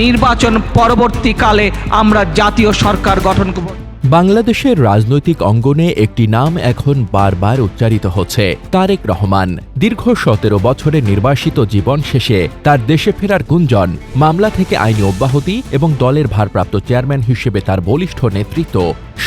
নির্বাচন পরবর্তীকালে আমরা জাতীয় সরকার গঠন করব। বাংলাদেশের রাজনৈতিক অঙ্গনে একটি নাম এখন বারবার উচ্চারিত হচ্ছে, তারেক রহমান। দীর্ঘ সতেরো বছরের নির্বাসিত জীবন শেষে তার দেশে ফেরার গুঞ্জন, মামলা থেকে আইনি অব্যাহতি এবং দলের ভারপ্রাপ্ত চেয়ারম্যান হিসেবে তার বলিষ্ঠ নেতৃত্ব।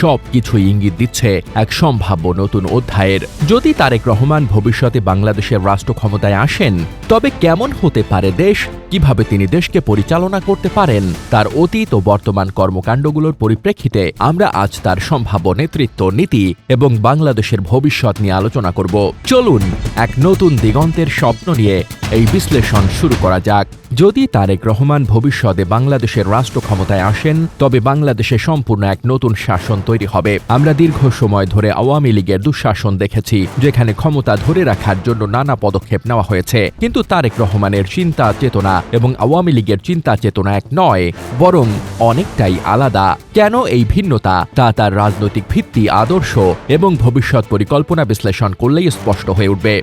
সব কিছুই ইঙ্গিত দিচ্ছে এক সম্ভাব্য নতুন অধ্যায়ের। যদি তারেক রহমান ভবিষ্যতে বাংলাদেশের রাষ্ট্র ক্ষমতায় আসেন, তবে কেমন হতে পারে দেশ? কীভাবে তিনি দেশকে পরিচালনা করতে পারেন? তার অতীত ও বর্তমান কর্মকাণ্ডগুলোর পরিপ্রেক্ষিতে আমরা আজ তার সম্ভাব্য নেতৃত্ব, নীতি এবং বাংলাদেশের ভবিষ্যৎ নিয়ে আলোচনা করব। চলুন, এক নতুন দিগন্তের স্বপ্ন নিয়ে এই বিশ্লেষণ শুরু করা যাক। যদি তারেক রহমান ভবিষ্যতে বাংলাদেশের রাষ্ট্র ক্ষমতায় আসেন, তবে বাংলাদেশে সম্পূর্ণ এক নতুন শাসন তৈরি হবে। আমরা দীর্ঘ সময় ধরে আওয়ামী লীগের দুঃশাসন দেখেছি, যেখানে ক্ষমতা ধরে রাখার জন্য নানা পদক্ষেপ নেওয়া হয়েছে। কিন্তু তারেক রহমানের চিন্তা চেতনা এবং আওয়ামী লীগের চিন্তা চেতনা এক নয়, বরং অনেকটাই আলাদা। কেন এই ভিন্নতা? তা তার রাজনৈতিক ভিত্তি, আদর্শ এবং ভবিষ্যৎ পরিকল্পনা বিশ্লেষণ করলেই স্পষ্ট হয়ে উঠবে।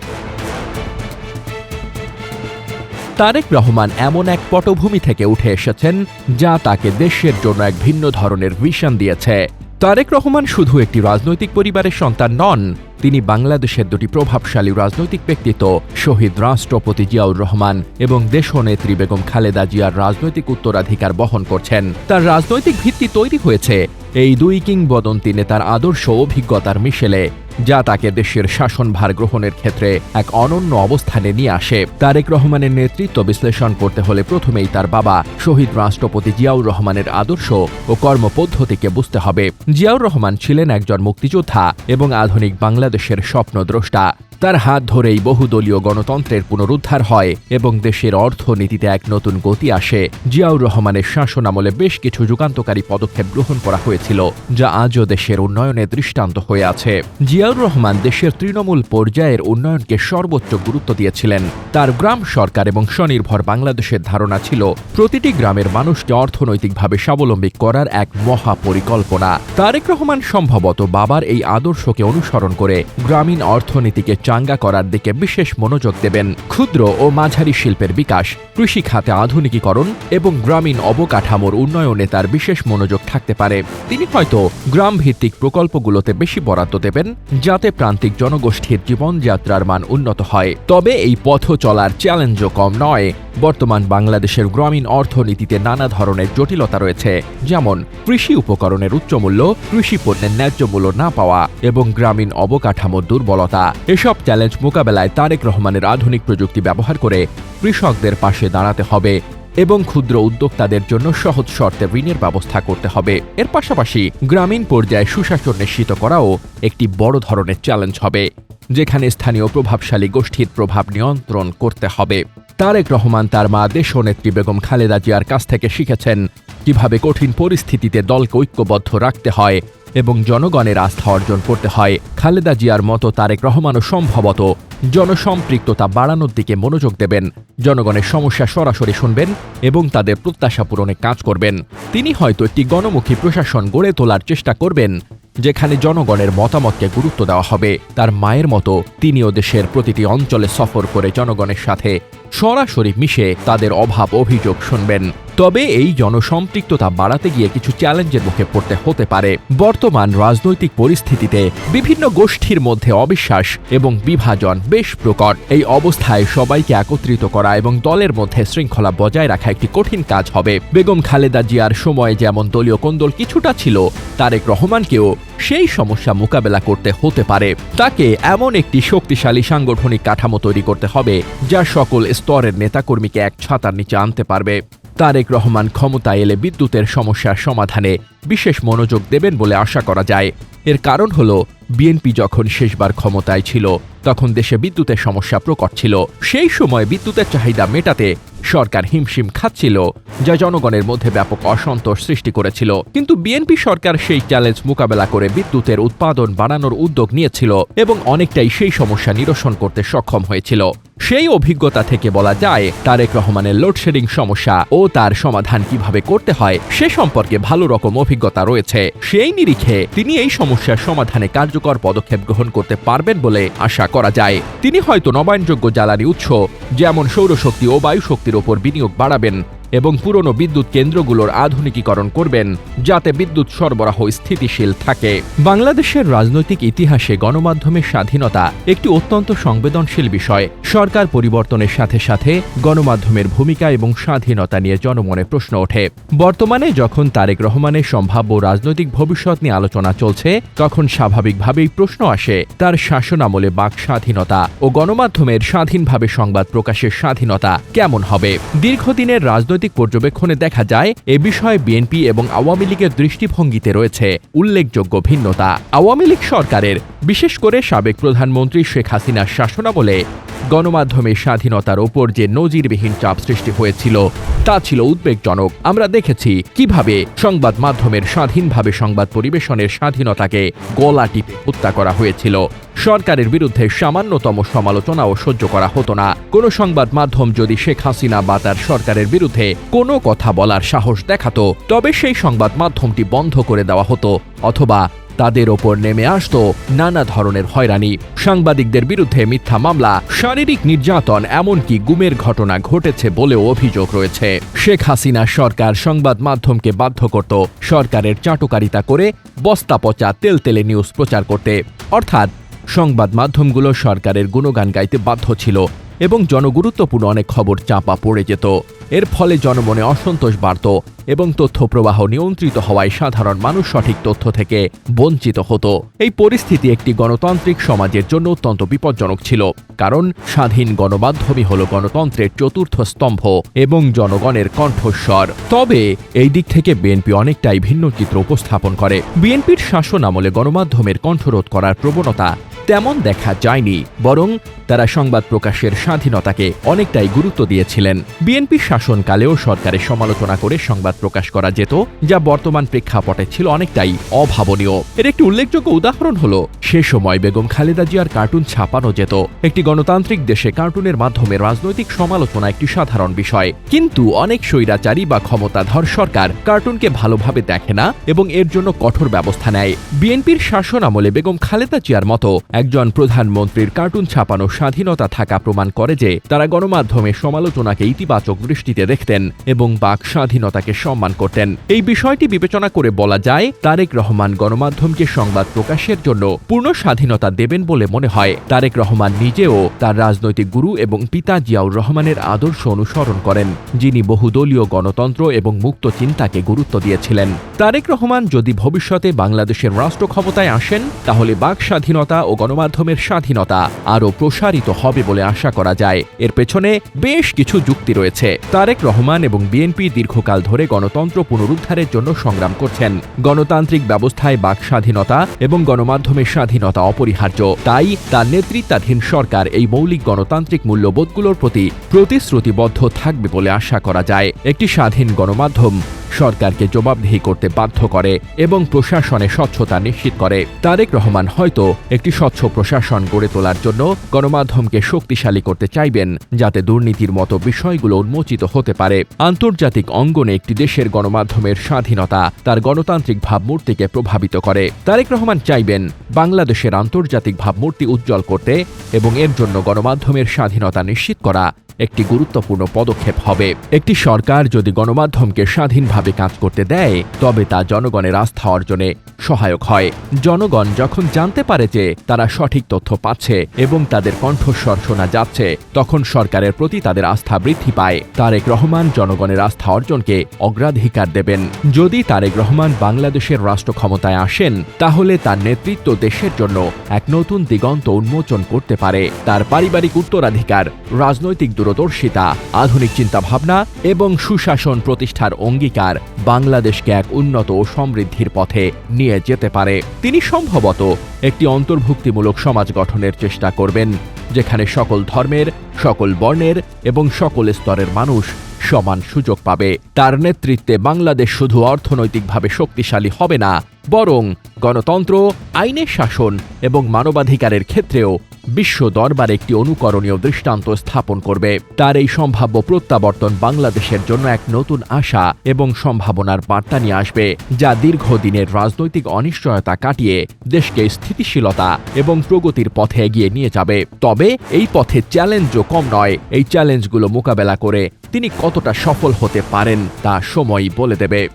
তারেক রহমান এমন এক পটভূমি থেকে উঠে এসেছেন যা তাকে দেশের জন্য এক ভিন্ন ধরনের ভিশন দিয়েছে। তারেক রহমান শুধু একটি রাজনৈতিক পরিবারের সন্তান নন, তিনি বাংলাদেশের দুটি প্রভাবশালী রাজনৈতিক ব্যক্তিত্ব, শহীদ রাষ্ট্রপতি জিয়াউর রহমান এবং দেশনেত্রী বেগম খালেদা জিয়ার রাজনৈতিক উত্তরাধিকার বহন করছেন। তার রাজনৈতিক ভিত্তি তৈরি হয়েছে এই দুই কিংবদন্তি নেতার আদর্শ অভিজ্ঞতার মিশেলে। যা তাকে দেশের শাসনভার গ্রহণের ক্ষেত্রে এক অনন্য অবস্থানে নিয়ে আসে। তারেক রহমানের নেতৃত্ব বিশ্লেষণ করতে হলে প্রথমেই তার বাবা, শহীদ রাষ্ট্রপতি জিয়াউর রহমানের আদর্শ ও কর্মপদ্ধতিকে বুঝতে হবে। জিয়াউর রহমান ছিলেন একজন মুক্তিযোদ্ধা এবং আধুনিক বাংলাদেশের স্বপ্নদ্রষ্টা। তার হাত ধরেই বহুদলীয় গণতন্ত্রের পুনরুদ্ধার হয় এবং দেশের অর্থনীতিতে এক নতুন গতি আসে। জিয়াউর রহমানের শাসনামলে বেশ কিছু যুগান্তকারী পদক্ষেপ গ্রহণ করা হয়েছিল, যা আজও দেশের উন্নয়নের দৃষ্টান্ত হয়ে আছে। জিয়াউর রহমান দেশের তৃণমূল পর্যায়ের উন্নয়নকে সর্বোচ্চ গুরুত্ব দিয়েছিলেন। তার গ্রাম সরকার এবং স্বনির্ভর বাংলাদেশের ধারণা ছিল, প্রতিটি গ্রামের মানুষকে অর্থনৈতিকভাবে স্বাবলম্বী করার এক মহা পরিকল্পনা তারেক রহমান সম্ভবত বাবার এই আদর্শকে অনুসরণ করে গ্রামীণ অর্থনীতিকে চাঙ্গা করার দিকে বিশেষ মনোযোগ দেবেন। ক্ষুদ্র ও মাঝারি শিল্পের বিকাশ, কৃষি খাতে আধুনিকীকরণ এবং গ্রামীণ অবকাঠামোর উন্নয়নে তার বিশেষ মনোযোগ থাকতে পারে। তিনি হয়তো গ্রামভিত্তিক প্রকল্পগুলোতে বেশি বরাদ্দ দেবেন, যাতে প্রান্তিক জনগোষ্ঠীর জীবনযাত্রার মান উন্নত হয়। তবে এই পথ চলার চ্যালেঞ্জও কম নয়। বর্তমান বাংলাদেশের গ্রামীণ অর্থনীতিতে নানা ধরনের জটিলতা রয়েছে, যেমন কৃষি উপকরণের উচ্চমূল্য, কৃষি পণ্যের ন্যায্য মূল্য না পাওয়া এবং গ্রামীণ অবকাঠামোর দুর্বলতা। এসব চ্যালেঞ্জ মোকাবেলায় তারেক রহমানের আধুনিক প্রযুক্তি ব্যবহার করে কৃষকদের পাশে দাঁড়াতে হবে এবং ক্ষুদ্র উদ্যোক্তাদের জন্য সহজ শর্তে ঋণের ব্যবস্থা করতে হবে। এর পাশাপাশি গ্রামীণ পর্যায়ে সুশাসন নিশ্চিত করাও একটি বড় ধরনের চ্যালেঞ্জ হবে। যেখানে স্থানীয় প্রভাবশালী গোষ্ঠীর প্রভাব নিয়ন্ত্রণ করতে হবে। তারেক রহমান তার মা দেশনেত্রী বেগম খালেদা জিয়ার কাছ থেকে শিখেছেন কীভাবে কঠিন পরিস্থিতিতে দলকে ঐক্যবদ্ধ রাখতে হয় এবং জনগণের আস্থা অর্জন করতে হয়। খালেদা জিয়ার মতো তারেক রহমানও সম্ভবত জনসম্পৃক্ততা বাড়ানোর দিকে মনোযোগ দেবেন। জনগণের সমস্যা সরাসরি শুনবেন এবং তাদের প্রত্যাশা পূরণে কাজ করবেন। তিনি হয়তো একটি গণমুখী প্রশাসন গড়ে তোলার চেষ্টা করবেন। যেখানে জনগণের মতামতকে গুরুত্ব দেওয়া হবে। তার মায়ের মতো তিনিও দেশের প্রতিটি অঞ্চলে সফর করে জনগণের সাথে সরাসরি মিশে তাদের অভাব অভিযোগ শুনবেন। তবে এই জনসম্পৃক্ততা বাড়াতে গিয়ে কিছু চ্যালেঞ্জের মুখে পড়তে হতে পারে। বর্তমান রাজনৈতিক পরিস্থিতিতে বিভিন্ন গোষ্ঠীর মধ্যে অবিশ্বাস এবং বিভাজন বেশ প্রকট। এই অবস্থায় সবাইকে একত্রিত করা এবং দলের মধ্যে শৃঙ্খলা বজায় রাখা একটি কঠিন কাজ হবে। বেগম খালেদা জিয়ার সময়ে যেমন দলীয় কোন্দল কিছুটা ছিল, তারেক রহমানকেও সেই সমস্যা মোকাবেলা করতে হতে পারে। তাকে এমন একটি শক্তিশালী সাংগঠনিক কাঠামো তৈরি করতে হবে, যা সকল স্তরের নেতাকর্মীকে এক ছাতার নিচে আনতে পারবে। তারেক রহমান ক্ষমতায় এলে বিদ্যুতের সমস্যার সমাধানে বিশেষ মনোযোগ দেবেন বলে আশা করা যায়। এর কারণ হল, বিএনপি যখন শেষবার ক্ষমতায় ছিল, তখন দেশে বিদ্যুতের সমস্যা প্রকট ছিল। সেই সময় বিদ্যুতের চাহিদা মেটাতে সরকার হিমশিম খাচ্ছিল, যা জনগণের মধ্যে ব্যাপক অসন্তোষ সৃষ্টি করেছিল। কিন্তু বিএনপি সরকার সেই চ্যালেঞ্জ মোকাবেলা করে বিদ্যুতের উৎপাদন বাড়ানোর উদ্যোগ নিয়েছিল এবং অনেকটাই সেই সমস্যা নিরসন করতে সক্ষম হয়েছিল। সেই অভিজ্ঞতা থেকে বলা যায়, তারেক রহমানের লোডশেডিং সমস্যা ও তার সমাধান কীভাবে করতে হয়, সে সম্পর্কে ভালো রকম অভিজ্ঞতা রয়েছে। সেই নিরিখে তিনি এই সমস্যার সমাধানে কার্যকর পদক্ষেপ গ্রহণ করতে পারবেন বলে আশা করা যায়। তিনি হয়তো নবায়নযোগ্য জ্বালানি উৎস, যেমন সৌরশক্তি ও বায়ুশক্তির ওপর বিনিয়োগ বাড়াবেন। এবং পুরনো বিদ্যুৎ কেন্দ্রগুলোর আধুনিকীকরণ করবেন, যাতে বিদ্যুৎ সরবরাহ স্থিতিশীল থাকে। বাংলাদেশের রাজনৈতিক ইতিহাসে গণমাধ্যমের স্বাধীনতা একটি অত্যন্ত সংবেদনশীল বিষয়। সরকার পরিবর্তনের সাথে সাথে গণমাধ্যমের ভূমিকা এবং স্বাধীনতা নিয়ে জনমনে প্রশ্ন ওঠে। বর্তমানে যখন তারেক রহমানের সম্ভাব্য রাজনৈতিক ভবিষ্যৎ নিয়ে আলোচনা চলছে, তখন স্বাভাবিকভাবেই প্রশ্ন আসে, তার শাসনামলে বাক স্বাধীনতা ও গণমাধ্যমের স্বাধীনভাবে সংবাদ প্রকাশের স্বাধীনতা কেমন হবে? দীর্ঘদিনের রাজনৈতিক পর্যবেক্ষণে দেখা যায়, এ বিষয়ে বিএনপি এবং আওয়ামী লীগের দৃষ্টিভঙ্গিতে রয়েছে উল্লেখযোগ্য ভিন্নতা। আওয়ামী লীগ সরকারের, বিশেষ করে সাবেক প্রধানমন্ত্রী শেখ হাসিনার শাসনামলে গণমাধ্যমের স্বাধীনতার ওপর যে নজিরবিহীন চাপ সৃষ্টি হয়েছিল, তা ছিল উদ্বেগজনক। আমরা দেখেছি কীভাবে সংবাদ মাধ্যমের স্বাধীনভাবে সংবাদ পরিবেশনের স্বাধীনতাকে গলা টিপে হত্যা করা হয়েছিল। সরকারের বিরুদ্ধে সামান্যতম সমালোচনাও সহ্য করা হতো না। কোনো সংবাদ মাধ্যম যদি শেখ হাসিনা বা তার সরকারের বিরুদ্ধে কোনো কথা বলার সাহস দেখাতো, তবে সেই সংবাদ মাধ্যমটি বন্ধ করে দেওয়া হতো, অথবা তাদের ওপর নেমে আসতো নানা ধরনের হয়রানি। সাংবাদিকদের বিরুদ্ধে মিথ্যা মামলা, শারীরিক নির্যাতন, এমনকি গুমের ঘটনা ঘটেছে বলেও অভিযোগ রয়েছে। শেখ হাসিনা সরকার সংবাদ মাধ্যমকে বাধ্য করত সরকারের চাটুকারিতা করে বস্তা পচা তেলতেলে নিউজ প্রচার করতে। অর্থাৎ সংবাদ মাধ্যমগুলো সরকারের গুণগান গাইতে বাধ্য ছিল। এবং জনগুরুত্বপূর্ণ অনেক খবর চাপা পড়ে যেত। এর ফলে জনমনে অসন্তোষ বাড়ত এবং তথ্য প্রবাহ নিয়ন্ত্রিত হওয়ায় সাধারণ মানুষ সঠিক তথ্য থেকে বঞ্চিত হতো। এই পরিস্থিতি একটি গণতান্ত্রিক সমাজের জন্য অত্যন্ত বিপজ্জনক ছিল, কারণ স্বাধীন গণমাধ্যমই হল গণতন্ত্রের চতুর্থ স্তম্ভ এবং জনগণের কণ্ঠস্বর। তবে এই দিক থেকে বিএনপি অনেকটাই ভিন্ন চিত্র উপস্থাপন করে। বিএনপির শাসন আমলে গণমাধ্যমের কণ্ঠরোধ করার প্রবণতা তেমন দেখা যায়নি, বরং তারা সংবাদ প্রকাশের স্বাধীনতাকে অনেকটাই গুরুত্ব দিয়েছিলেন। বিএনপি শাসনকালেও সরকারের সমালোচনা করে সংবাদ প্রকাশ করা যেত, যা বর্তমান প্রেক্ষাপটে ছিল অনেকটাই অভাবনীয়। এর একটি উল্লেখযোগ্য উদাহরণ হল, সে সময় বেগম খালেদা জিয়ার কার্টুন ছাপানো যেত। একটি গণতান্ত্রিক দেশে কার্টুনের মাধ্যমে রাজনৈতিক সমালোচনা একটি সাধারণ বিষয়। কিন্তু অনেক স্বৈরাচারী বা ক্ষমতাধর সরকার কার্টুনকে ভালোভাবে দেখে না এবং এর জন্য কঠোর ব্যবস্থা নেয়। বিএনপির শাসন আমলে বেগম খালেদা জিয়ার মতো একজন প্রধানমন্ত্রীর কার্টুন ছাপানো স্বাধীনতা থাকা প্রমাণ করে যে তারা গণমাধ্যমে সমালোচনাকে ইতিবাচক দৃষ্টিতে দেখতেন এবং বাক স্বাধীনতাকে সম্মান করতেন। এই বিষয়টি বিবেচনা করে বলা যায়, তারেক রহমান গণমাধ্যমকে সংবাদ প্রকাশের জন্য পূর্ণ স্বাধীনতা দেবেন বলে মনে হয়। তারেক রহমান নিজেও তার রাজনৈতিক গুরু এবং পিতা জিয়াউর রহমানের আদর্শ অনুসরণ করেন, যিনি বহুদলীয় গণতন্ত্র এবং মুক্ত চিন্তাকে গুরুত্ব দিয়েছিলেন। তারেক রহমান যদি ভবিষ্যতে বাংলাদেশের রাষ্ট্র ক্ষমতায় আসেন, তাহলে বাক স্বাধীনতা ও গণমাধ্যমের স্বাধীনতা আরও প্রসারিত হবে বলে আশা করা যায়। এর পেছনে বেশ কিছু যুক্তি রয়েছে। তারেক রহমান এবং বিএনপি দীর্ঘকাল ধরে গণতন্ত্র পুনরুদ্ধারের জন্য সংগ্রাম করছেন। গণতান্ত্রিক ব্যবস্থায় বাক স্বাধীনতা এবং গণমাধ্যমের স্বাধীনতা অপরিহার্য। তাই তার নেতৃত্বাধীন সরকার এই মৌলিক গণতান্ত্রিক মূল্যবোধগুলোর প্রতি প্রতিশ্রুতিবদ্ধ থাকবে বলে আশা করা যায়। একটি স্বাধীন গণমাধ্যম সরকারকে জবাবদিহি করতে বাধ্য করে এবং প্রশাসনে স্বচ্ছতা নিশ্চিত করে। তারেক রহমান হয়তো একটি স্বচ্ছ প্রশাসন গড়ে তোলার জন্য গণমাধ্যমকে শক্তিশালী করতে চাইবেন, যাতে দুর্নীতির মতো বিষয়গুলো উন্মোচিত হতে পারে। আন্তর্জাতিক অঙ্গনে একটি দেশের গণমাধ্যমের স্বাধীনতা তার গণতান্ত্রিক ভাবমূর্তিকে প্রভাবিত করে। তারেক রহমান চাইবেন বাংলাদেশের আন্তর্জাতিক ভাবমূর্তি উজ্জ্বল করতে এবং এর জন্য গণমাধ্যমের স্বাধীনতা নিশ্চিত করা। একটি গুরুত্বপূর্ণ পদক্ষেপ হবে। একটি সরকার যদি গণমাধ্যমকে স্বাধীনভাবে কাজ করতে দেয়, তবে তা জনগণের আস্থা অর্জনে সহায়ক হয়। জনগণ যখন জানতে পারে যে তারা সঠিক তথ্য পাচ্ছে এবং তাদের কণ্ঠস্বর শোনা যাচ্ছে, তখন সরকারের প্রতি তাদের আস্থা বৃদ্ধি পায়। তারেক রহমান জনগণের আস্থা অর্জনকে অগ্রাধিকার দেবেন। যদি তারেক রহমান বাংলাদেশের রাষ্ট্র ক্ষমতায় আসেন, তাহলে তার নেতৃত্ব দেশের জন্য এক নতুন দিগন্ত উন্মোচন করতে পারে। তার পারিবারিক উত্তরাধিকার, রাজনৈতিক দূরদর্শিতা আধুনিক চিন্তাভাবনা এবং সুশাসন প্রতিষ্ঠার অঙ্গীকার বাংলাদেশকে এক উন্নত ও সমৃদ্ধির পথে নিয়ে যেতে পারে। তিনি সম্ভবত একটি অন্তর্ভুক্তিমূলক সমাজ গঠনের চেষ্টা করবেন, যেখানে সকল ধর্মের, সকল বর্ণের এবং সকল স্তরের মানুষ সমান সুযোগ পাবে। তার নেতৃত্বে বাংলাদেশ শুধু অর্থনৈতিকভাবে শক্তিশালী হবে না, বরং গণতন্ত্র, আইনের শাসন এবং মানবাধিকারের ক্ষেত্রেও বিশ্ব দরবারে একটি অনুকরণীয় দৃষ্টান্ত স্থাপন করবে। তার এই সম্ভাব্য প্রত্যাবর্তন বাংলাদেশের জন্য এক নতুন আশা এবং সম্ভাবনার বার্তা নিয়ে আসবে, যা দীর্ঘদিনের রাজনৈতিক অনিশ্চয়তা কাটিয়ে দেশকে স্থিতিশীলতা এবং প্রগতির পথে এগিয়ে নিয়ে যাবে। তবে এই পথে চ্যালেঞ্জও কম নয়। এই চ্যালেঞ্জগুলো মোকাবেলা করে তিনি কতটা সফল হতে পারেন তা সময়ই বলে দেবে।